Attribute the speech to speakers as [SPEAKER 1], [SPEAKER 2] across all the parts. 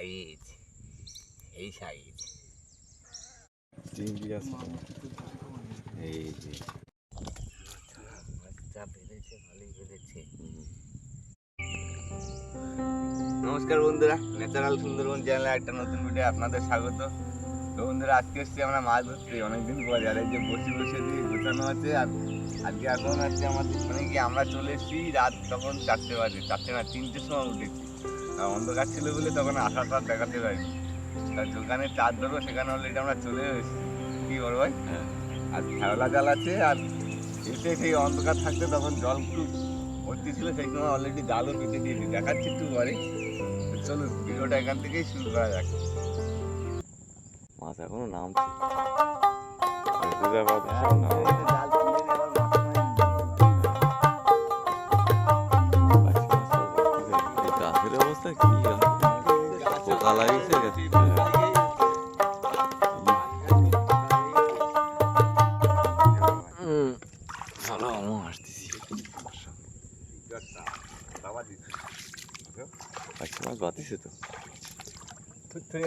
[SPEAKER 1] Size এই size.
[SPEAKER 2] চিংড়ি আছে। এই যে।
[SPEAKER 1] ভালোই নমস্কার বন্ধুরা ন্যাচারাল সুন্দরবন চ্যানেলে একটা নতুন ভিডিও আপনাদের স্বাগত। তো বন্ধুরা আজকে এসছি আমরা মাছ ধরতে অনেকদিন পরে আর যে বসে বসে দিয়ে গোছানো আছে আর আজকে এখন আছে আমাদের মানে কি আমরা চলে এসেছি রাত তখন চারটে বাজে চারটে না তিনটের সময় উঠেছি। অন্ধকার ছিল বলে তখন আসার পর দেখাতে পারিনি। আর যেখানে চার ধরবো সেখানে অলরেডি আমরা চলে এসেছি। কি বল ভাই?
[SPEAKER 2] হ্যাঁ।
[SPEAKER 1] আর খেওলা জাল আছে আর এসে সেই অন্ধকার থাকতে তখন জল একটু ভর্তি ছিল সেই সময় অলরেডি জালও পেতে দিয়েছি। দেখাচ্ছি একটু পরে। তো চলুন ভিডিওটা এখান থেকেই শুরু করা যাক।
[SPEAKER 2] মাছ এখনও নামছে।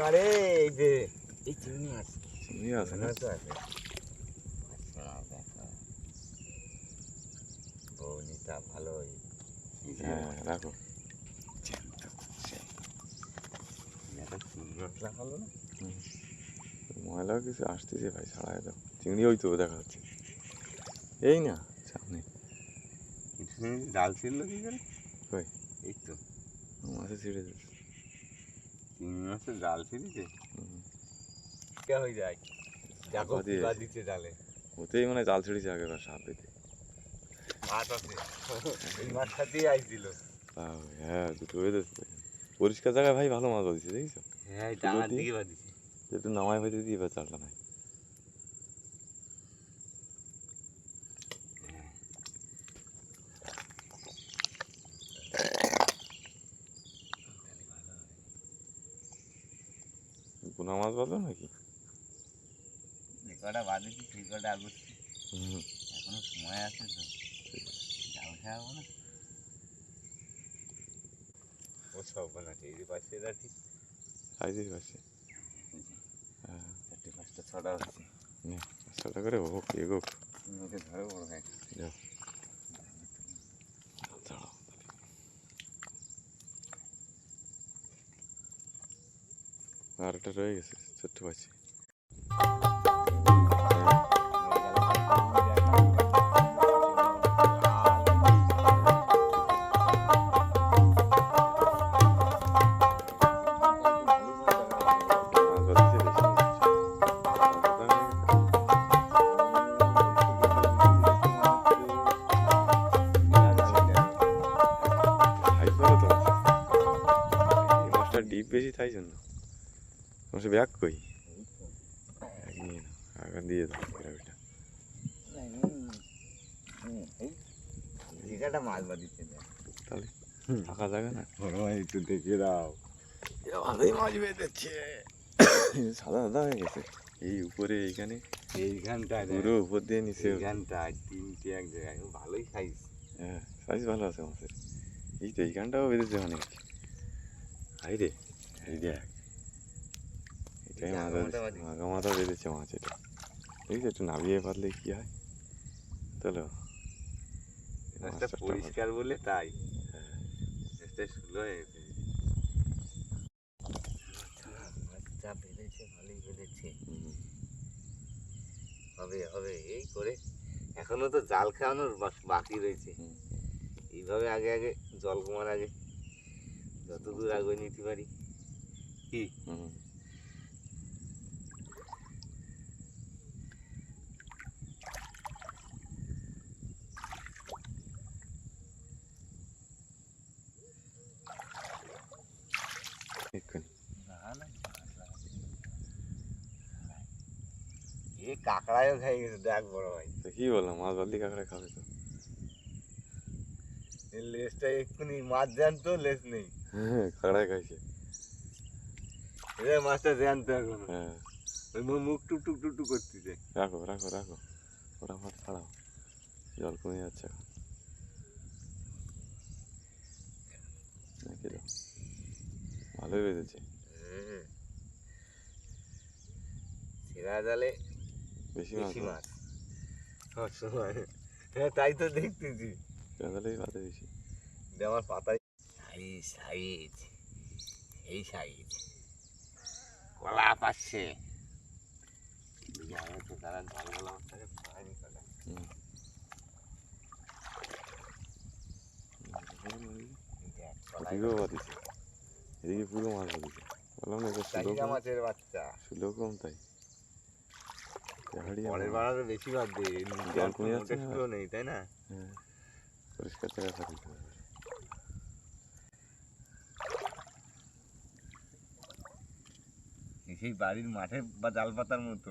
[SPEAKER 1] মারে এই যে এই চিংড়ি মাছ।
[SPEAKER 2] চিংড়ি আছে না
[SPEAKER 1] চিংড়ি মাছও আছে? মাছ দেখো। বৌনিটা ভালোই।
[SPEAKER 2] হ্যাঁ রাখো।
[SPEAKER 1] চিংড়ি না?
[SPEAKER 2] ময়লা কিছু আসতেছে ভাই ছাড়াই দাও। চিংড়ি ওই তো দেখা যাচ্ছে। এই না সামনে।
[SPEAKER 1] জাল ছিল কি করে? এই তো।
[SPEAKER 2] মাছে ছেড়ে
[SPEAKER 1] মাছের জাল ছিলিছে কে হয়ে যায়? দেখো দিচ্ছে জালে।
[SPEAKER 2] ওতেই মানে জাল ছিঁড়েছে আগেবার সাপ পেতে
[SPEAKER 1] মাছ আছে। এই মাছটাতেই আইছিল।
[SPEAKER 2] তাও হ্যাঁ দুটো হয়ে যাচ্ছে পরিষ্কার জায়গায় ভাই ভালো মাছ বাঁধিছে দেখিস
[SPEAKER 1] হ্যাঁ
[SPEAKER 2] একটু নামাই ফেতে দিয়ে এবার চালটা নাই। পোনা মাছ বাঁধলো নাকি
[SPEAKER 1] যে কটা বাদিছি সেই কটা
[SPEAKER 2] হুম।
[SPEAKER 1] এখনও সময় আছে তো। খাওয়াবো না? ও সব বানাচ্ছে এই যে পাশে
[SPEAKER 2] সাইজের পাশে। হ্যাঁ।
[SPEAKER 1] পাঁচটা ছটা হচ্ছে
[SPEAKER 2] ছটা করে হোক এগোক।
[SPEAKER 1] ধরে বড়
[SPEAKER 2] যাও ছাড়াও আর একটা রয়ে গেছে ছোট্ট পাচ্ছি ফাঁকা জায়গা না।
[SPEAKER 1] একটু দেখে দাও।
[SPEAKER 2] ভালোই মাছ বেঁধেছে। সাদা সাদা হয়ে গেছে। এই উপরে এইখানে।
[SPEAKER 1] এইখানটায়
[SPEAKER 2] পুরো উপর দিয়ে নিচে
[SPEAKER 1] এইখানটায় তিনটে এক জায়গায়। ও ভালোই সাইজ
[SPEAKER 2] হ্যাঁ সাইজ ভালো আছে মাছের। এই তো এইখানটাও বেঁধেছে অনেক। হাই রে। এই দেখ। এটাই
[SPEAKER 1] এটা
[SPEAKER 2] মাথা। আগা মাথা বেঁধেছে মাছ এটা। দেখছি একটু নামিয়ে পারলে কি হয়? চলো।
[SPEAKER 1] পরিষ্কার বলে তাই।
[SPEAKER 2] হ্যাঁ।
[SPEAKER 1] শুরু হয়ে গেছে বেঁধেছে ভালোই বেঁধেছে হবে হবে এই করে এখনও তো জাল খাওয়ানোর বাকি রয়েছে এইভাবে আগে আগে জল কমার আগে যত দূর আগে নিতে পারি কি খাই গেছে বড় ভাই
[SPEAKER 2] কি বললাম মাছ বাদ কাঁকড়া খাবে তো।
[SPEAKER 1] লেজটা এক্ষুনি মাছ দেন তো নেই।
[SPEAKER 2] হ্যাঁ, খাইছে।
[SPEAKER 1] এ মাছটা জ্যান্ত এখন।
[SPEAKER 2] হ্যাঁ।
[SPEAKER 1] মুখ টুক টুক টুক টুক করতেছে।
[SPEAKER 2] রাখো রাখো রাখো। ওটা মাছ ছাড়াও। জল কমে যাচ্ছে ভালোই বেঁধেছে।
[SPEAKER 1] ছেঁড়া জালে
[SPEAKER 2] বেশি মাছ।
[SPEAKER 1] বেশি মাছ। সবসময় হ্যাঁ তাই তো দেখতেছি।
[SPEAKER 2] পাতে বেশি।
[SPEAKER 1] আমার পাতায় সাইজ সাইজ। এই সাইজ। কলা পাচ্ছে। তারা ঝালগুলো আমার থেকে পায়নি কলা
[SPEAKER 2] হুম।
[SPEAKER 1] দেখ, কলাই
[SPEAKER 2] এদিকেও পাতিছে। এদিকে পুরো মাছ পাতিছে। বললাম না সুলো কম তাই।
[SPEAKER 1] পরের বার আরও বেশি বাদ দে
[SPEAKER 2] জল কমে যাচ্ছে না?
[SPEAKER 1] নেই তাই না?
[SPEAKER 2] হ্যাঁ পরিষ্কার
[SPEAKER 1] সেই বাড়ির মাঠে বা জাল পাতার মতো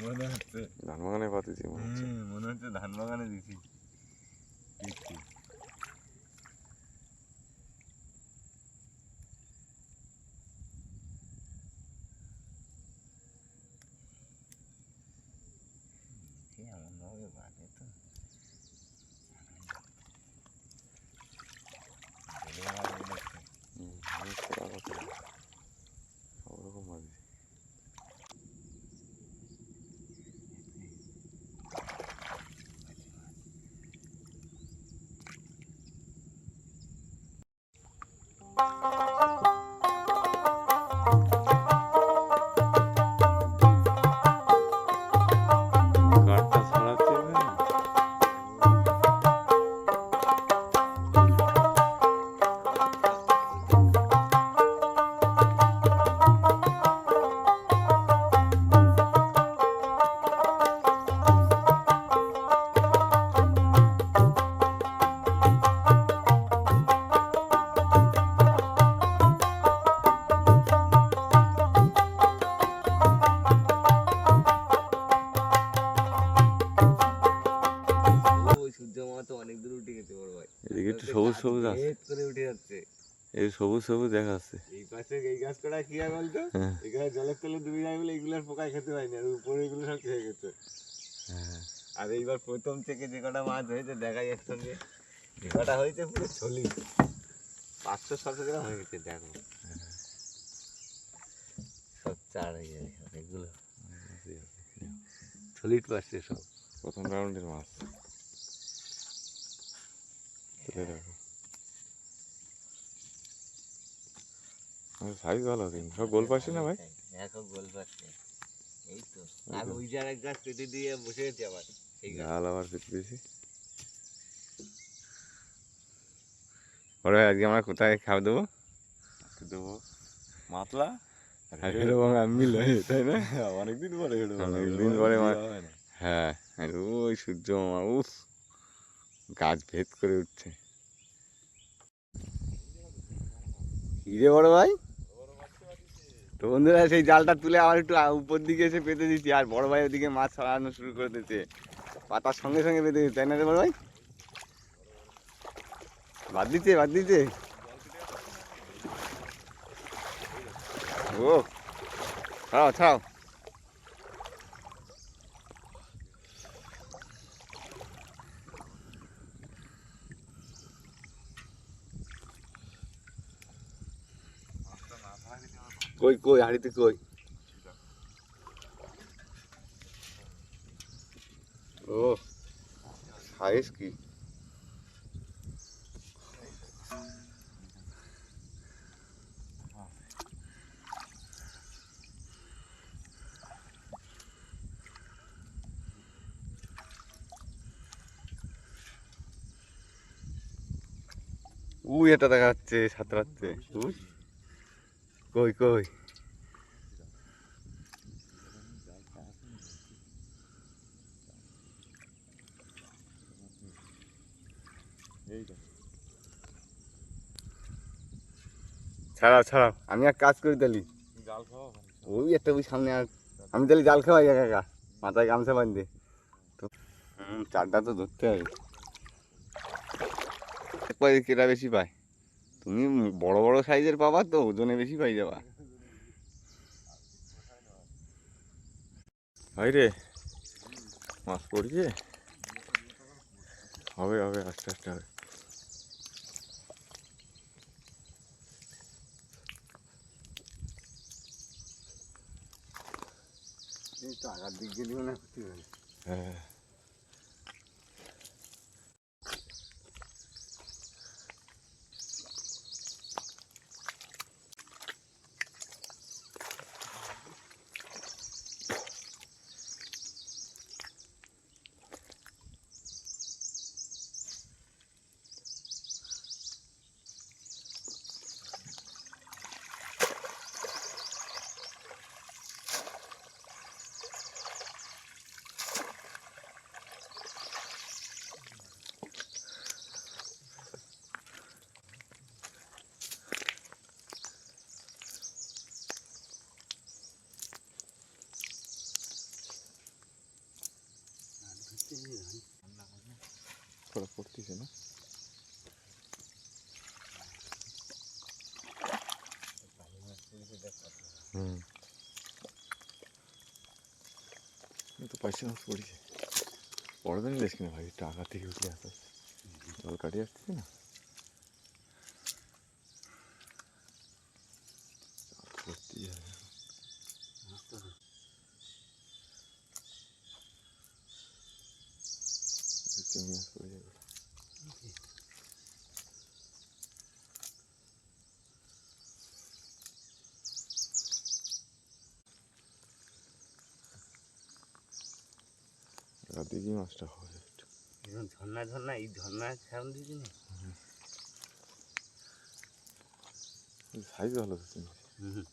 [SPEAKER 1] মনে হচ্ছে।
[SPEAKER 2] ধান বাগানে পাতিছে মনে
[SPEAKER 1] মনে হচ্ছে ধান বাগানে দিছি। দেখছি।
[SPEAKER 2] সবুজ সবুজ দেখা যাচ্ছে।
[SPEAKER 1] এই পাশে এই গাছ কটা কি আর বলতো?
[SPEAKER 2] হ্যাঁ।
[SPEAKER 1] এখানে জলের তলে ডুবে যায় বলে এগুলোর পোকায় খেতে পায়নি আর উপরে এগুলো সব খেয়ে গেছে।
[SPEAKER 2] হ্যাঁ।
[SPEAKER 1] আর এইবার প্রথম থেকে যে কটা মাছ হয়েছে দেখাই একসঙ্গে যে কটা হয়েছে পুরো ছলি। পাঁচশো ছশো গ্রাম হয়ে গেছে দেখো। সব চার হয়ে যায় অনেকগুলো। ছলিট পাচ্ছে সব।
[SPEAKER 2] প্রথম রাউন্ডের মাছ। তুলে সাইজ ভালো কিন্তু সব গোল পাচ্ছে না ভাই।
[SPEAKER 1] এখন গোল পাচ্ছে। এই তো আর ওই যার এক গাছ কেটে দিয়ে বসে গেছে আবার
[SPEAKER 2] জাল আবার পেতে দিয়েছি। ভাই আজকে আমরা কোথায় খাওয়া দেবো?
[SPEAKER 3] দেবো মাতলা
[SPEAKER 2] আমি মিলে তাই না?
[SPEAKER 3] অনেকদিন পরে
[SPEAKER 2] অনেকদিন হ্যাঁ আর ওই সূর্য মামা উফ গাছ ভেদ করে উঠছে।
[SPEAKER 1] হিরে বড় ভাই? তো বন্ধুরা, সেই জালটা তুলে আবার একটু উপর দিকে এসে পেতে দিচ্ছি আর বড় ভাই ওদিকে মাছ ছাড়ানো শুরু করে দিচ্ছে পাতার সঙ্গে সঙ্গে পেতে দিচ্ছে তাই না রে বড় ভাই? বাদ দিচ্ছে বাদ দিচ্ছে ও, ছাড়াও ছাড়াও। কই কই হাড়িতে কই? ও সাইজ কি? উই এটা দেখা যাচ্ছে সাঁতরাচ্ছে। উই। কই কই? ছাড়াও ছাড়াও। আমি এক কাজ করি তালি ওই একটা ওই সামনে আর আমি তাহলে জাল খাওয়াই একা একা মাথায় গামছা বাঁধতে। তো চারটা তো ধরতে হবে। একবার কেটা বেশি পায়। তুমি বড় বড় সাইজের পাবা তো ওজনে বেশি পাই যাবা।
[SPEAKER 2] ভাই রে মাছ পড়ছে? হবে হবে আস্তে আস্তে হবে।
[SPEAKER 1] আগার দিক গেলেও না
[SPEAKER 2] হ্যাঁ। পয়সা মাছ পড়েছে পড়বে না দেখছি না ভাই টাকা থেকে উঠে আসতে জল কাটিয়ে আসতেছে না। করতেই হবে চিংড়ি মাছ পড়ে যাবে। দিকে মাছটা
[SPEAKER 1] এখন ঝর্ণা ঝর্ণা এই ঝর্ণা সাউন্ড দিবি না
[SPEAKER 2] সাইজ ভালো
[SPEAKER 1] হুম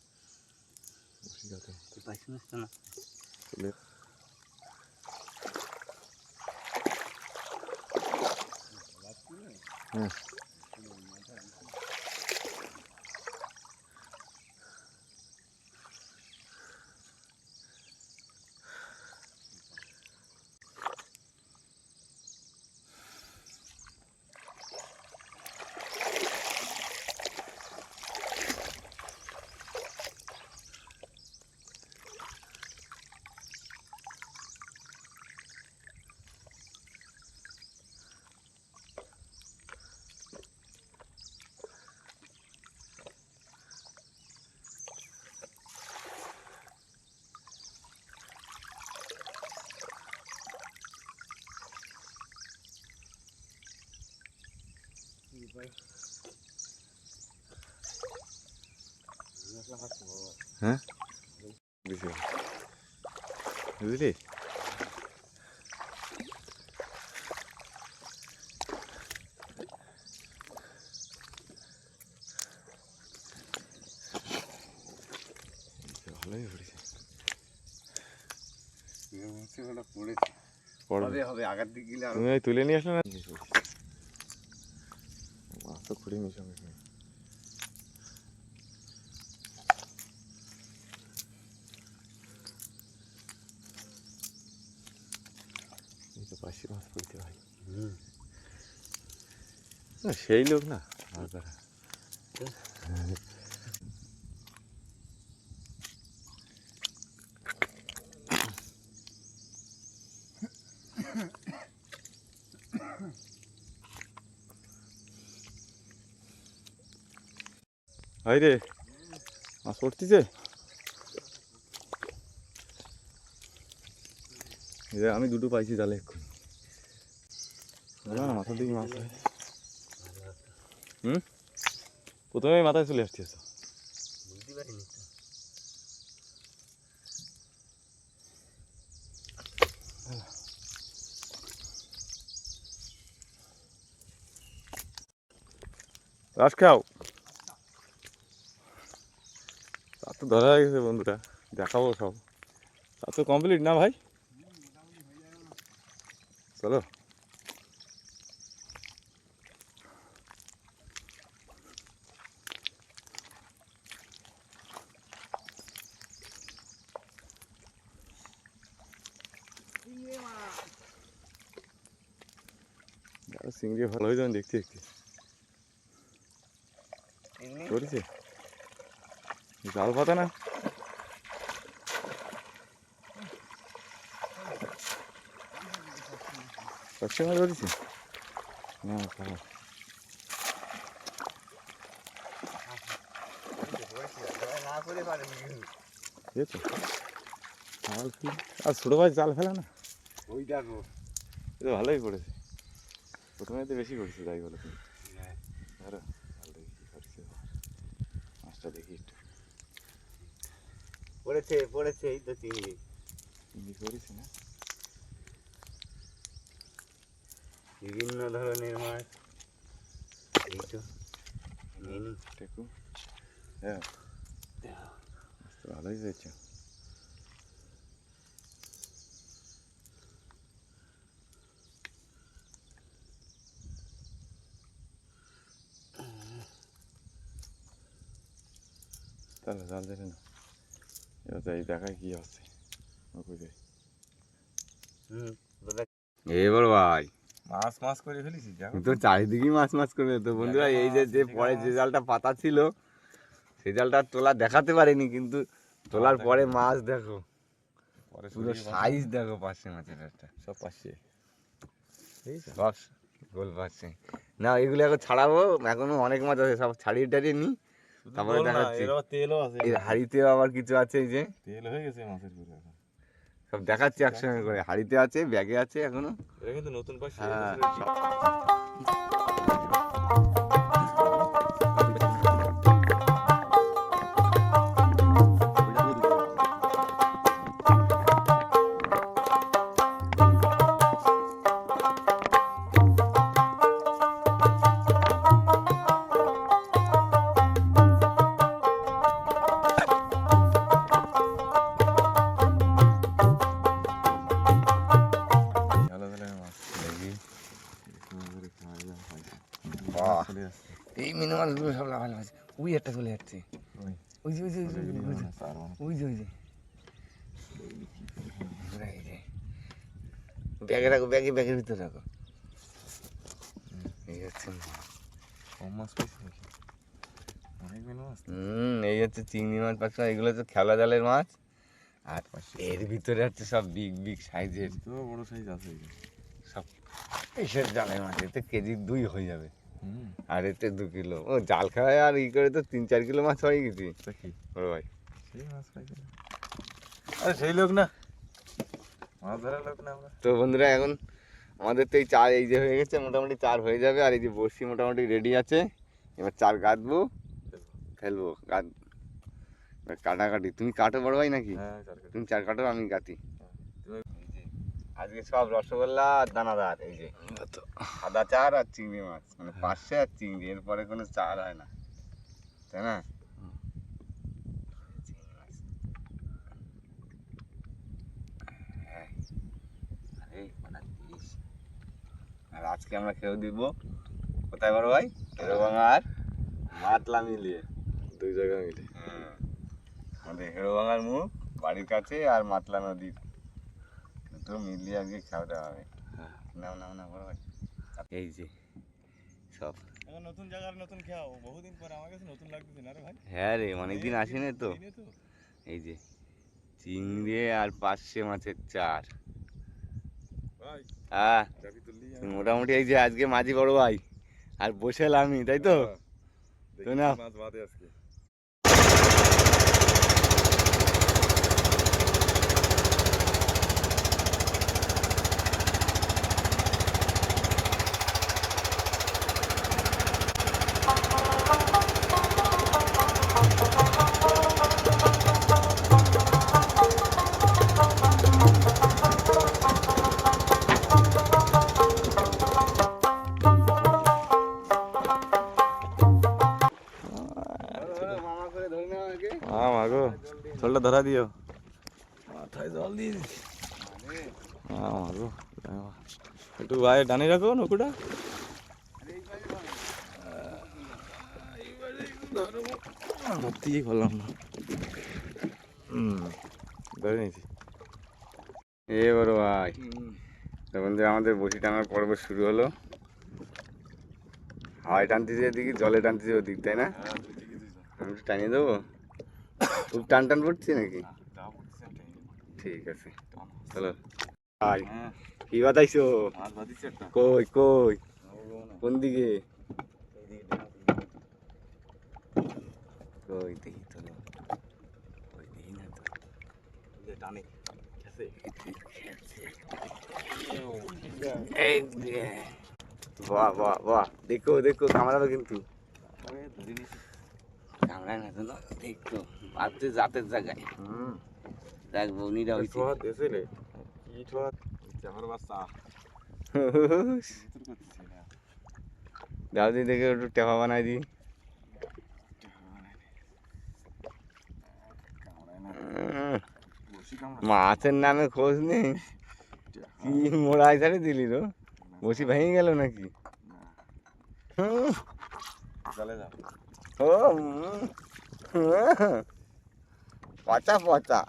[SPEAKER 1] পাইছি না
[SPEAKER 2] চলে হ্যাঁ হ্যাঁ? বুঝলি? ভালোই পড়েছে।
[SPEAKER 1] পড়েছে হবে আগার দিক গেলে
[SPEAKER 2] তুলে নিয়ে আসলে না? সঙ্গে এই তো পাশে মাছ পড়তে ভাই না সেই লোক না আর কারা হাই রে, মাছ পড়তেছে? আমি দুটো পাইছি তাহলে না দিকে মাছ হুম? প্রথমে মাথায় চলে তো রাস খাও তা তো ধরা হয়ে গেছে বন্ধুরা। দেখাবো সব। তা তো কমপ্লিট না ভাই? চলো। চিংড়ি ভালো হয়ে যাবেন দেখতে দেখতে। করেছে? জাল পাতা না? সবসময় মাছ ধরেছি না খারাপ আর ছোটো ভাই জাল ফেলে না?
[SPEAKER 1] ওই দেখো
[SPEAKER 2] ভালোই করেছে। প্রথমে তো বেশি করেছে তাই বলো তুমি
[SPEAKER 1] হ্যাঁ।
[SPEAKER 2] ধরো জাল দেখি কি করছে এবার। মাছটা দেখি একটু
[SPEAKER 1] পড়েছে পড়েছে এই তো চিংড়ি।
[SPEAKER 2] চিংড়ি করেছে না?
[SPEAKER 1] বিভিন্ন ধরনের মাছ। এই তো নিয়ে নি।
[SPEAKER 2] টেকু হ্যাঁ। ভালোই হয়েছে। তাহলে জাল ধরে না যাই কি
[SPEAKER 1] ভাই।
[SPEAKER 2] মাছ মাছ করে ফেলেছি
[SPEAKER 1] তো চারিদিকেই মাছ মাছ করবে তো বন্ধুরা এই যে যে পরে যে জালটা পাতা ছিল সেই জালটা তোলা দেখাতে পারিনি কিন্তু তোলার পরে মাছ। দেখো।
[SPEAKER 2] পরে
[SPEAKER 1] সাইজ দেখো পাশে মাছের একটা।
[SPEAKER 2] সব পাশে।
[SPEAKER 1] সব গোল পাচ্ছে না এগুলো এখন ছাড়াবো। এখনও অনেক মাছ আছে সব ছাড়িয়ে টাড়িয়ে নি। তারপরে দেখাচ্ছি।
[SPEAKER 2] এর তেলও আছে।
[SPEAKER 1] এই হাড়িতেও আবার কিছু আছে এই যে?
[SPEAKER 2] তেল হয়ে গেছে মাছের পুরো
[SPEAKER 1] সব দেখাচ্ছি একসঙ্গে করে। হাড়িতে আছে ব্যাগে আছে এখনও।
[SPEAKER 2] এটা কিন্তু নতুন পাশে
[SPEAKER 1] এই মিনি মাছগুলো সব লাগানো আছে ওই একটা চলে যাচ্ছে।
[SPEAKER 2] ওই,
[SPEAKER 1] ওই যে ওই যে ওই যে, ওই যে
[SPEAKER 2] মাছ, মাছ।
[SPEAKER 1] ব্যাগে রাখো ব্যাগে ব্যাগের ভিতরে রাখো। এই হচ্ছে
[SPEAKER 2] মাছ মাছ।
[SPEAKER 1] হুম এই হচ্ছে চিংড়ি মাছ পাঁচশো এগুলো হচ্ছে খেলা জালের মাছ। আর এর ভিতরে হচ্ছে সব বিগ বিগ সাইজের।
[SPEAKER 2] তো বড় সাইজ আছে।
[SPEAKER 1] সব এসের জালের মাছ এতে কেজি দুই হয়ে যাবে। আর এতে দু কিলো। ও জাল খাওয়ায় আর ই করে তো তিন চার কিলো মাছ হয়ে গেছি। বড় ভাই।
[SPEAKER 2] আরে সেই লোক না। মাছ ধরার লোক না
[SPEAKER 1] তো বন্ধুরা এখন আমাদের তো এই চার এই যে হয়ে গেছে মোটামুটি চার হয়ে যাবে। আর এই যে বড়শি মোটামুটি রেডি আছে। এবার চার গাঁথবো ফেলব। গাঁথ কাটাকাটি। তুমি কাটো বড় ভাই নাকি?
[SPEAKER 2] হ্যাঁ
[SPEAKER 1] তুমি চার কাটো আমি গাঁথি আজকে সব রসগোল্লা আর দানাদার এই যে। সাদা চার আর চিংড়ি মাছ মানে পাঁচশো আর চিংড়ি এরপরে কোনো চার হয় না। তাই না? হ্যাঁ। আরে, আজকে আমরা খেয়েও দিব। কোথায় বড় ভাই? হেরোভাঙা আর মাতলা মিলিয়ে।
[SPEAKER 2] দুই জায়গা মিলে।
[SPEAKER 1] আমাদের হেরোভাঙার মুখ বাড়ির কাছে আর মাতলা নদীর। দুটো মিলিয়ে আজকে খাওয়া দাওয়া হবে।
[SPEAKER 2] হ্যাঁ।
[SPEAKER 1] নাও নাও না বড় এই যে সব।
[SPEAKER 3] এখন নতুন জায়গার নতুন খাও। বহুদিন পরে আমার কাছে নতুন লাগতেছে না রে ভাই?
[SPEAKER 1] হ্যাঁ রে অনেকদিন আসেনি তো।
[SPEAKER 3] এই তো।
[SPEAKER 1] এই যে চিংড়ি আর পার্শে মাছের চার হ্যাঁ মোটামুটি এই যে আজকে মাঝি বড় ভাই। আর বসে আমি তাই তো? তো না।
[SPEAKER 2] জলটা ধরা দিও। মাথায় জল দিয়ে দিচ্ছি হ্যাঁ একটু গায়ে টানে রাখো নৌকুটা। ধরতেই করলাম না। ধরে নিয়েছি।
[SPEAKER 1] এ বড় ভাই তখন যে আমাদের বসি টানার পর্ব শুরু হলো। হাওয়ায় টানতেছে এদিকে জলে টানতেছে ওদিক তাই না? আমি টানিয়ে দেবো? খুব টান টান পড়ছে নাকি? ঠিক আছে। চলো। ভাই
[SPEAKER 2] হ্যাঁ।
[SPEAKER 1] কি বাতাইছো? কই কই? কোন দিকে? কই দেখি না। কই দেখি না তো।
[SPEAKER 2] টানে।
[SPEAKER 1] বাহ বাহ বাহ। দেখো দেখো কামড়াবে কিন্তু। কামড়ায় না তো না দেখো ভাবছে জাতের জায়গায়। দেখ বৌনিরা হয়েছে।
[SPEAKER 2] ছোঁয়াত এসেলে কি ছোঁয়াত
[SPEAKER 3] আমার বাচ্চা।
[SPEAKER 1] দাও দি দেখে একটু টেপা বানাই
[SPEAKER 3] কামড়া
[SPEAKER 1] মাছের নামে খোঁজ নেই। কি মোড়াই ছাড়ে দিলি তো বসি ভেঙে গেল নাকি?
[SPEAKER 3] চলে যা।
[SPEAKER 1] ও পচা পচা।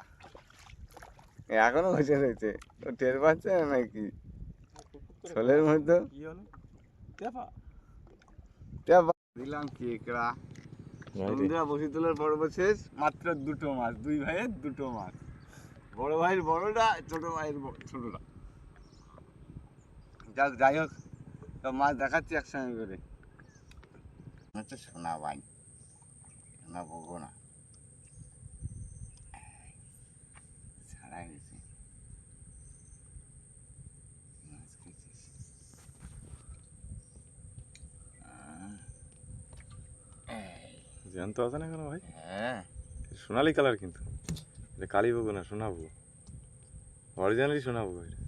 [SPEAKER 1] এখনও বসে রয়েছে। ও টের পাচ্ছে না নাকি? ছোলের মধ্যে? দিলাম কেকড়া। বন্ধুরা বসি তোলার পর্ব শেষ মাত্র দুটো মাছ দুই ভাইয়ের দুটো মাছ। বড় ভাইয়ের বড়টা ছোট ভাইয়ের ছোটটা। যাক যাই হোক মাছ দেখাচ্ছি একসঙ্গে করে। সোনা ভাই বকো না ছাড়াই গেছে
[SPEAKER 2] জ্যান্ত আছে না কেন ভাই
[SPEAKER 1] হ্যাঁ
[SPEAKER 2] সোনালি কালার কিন্তু এটা কালী বগো না সোনাবো অরিজিনালি সোনাবো এটা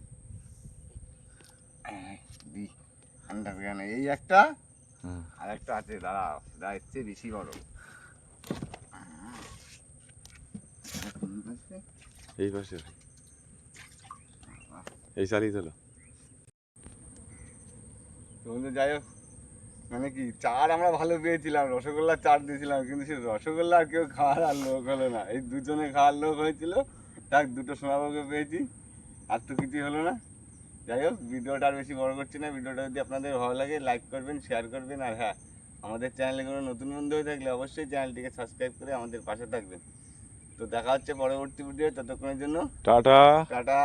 [SPEAKER 1] এই, একটা আর একটা আছে দাঁড়াও দা এসছে বেশি বড়
[SPEAKER 2] এই পাশে এই চালিয়ে তোলো
[SPEAKER 1] বন্ধু, যাই হোক মানে কি চার আমরা ভালো পেয়েছিলাম, রসগোল্লা চার দিয়েছিলাম, কিন্তু সে রসগোল্লা আর কেউ খাওয়ার আর লোক হলো না। এই দুজনে খাওয়ার লোক হয়েছিল তাক দুটো সোনাবাবুকে পেয়েছি, আর তো কিছুই হলো না। যাই হোক, ভিডিওটা আর বেশি বড় করছি না, ভিডিওটা যদি আপনাদের ভালো লাগে লাইক করবেন শেয়ার করবেন, আর হ্যাঁ আমাদের চ্যানেলে কোনো নতুন বন্ধু হয়ে থাকলে অবশ্যই চ্যানেলটিকে সাবস্ক্রাইব করে আমাদের পাশে থাকবেন। তো দেখা হচ্ছে পরবর্তী ভিডিও ততক্ষণের জন্য
[SPEAKER 2] টাটা।
[SPEAKER 1] টাটা।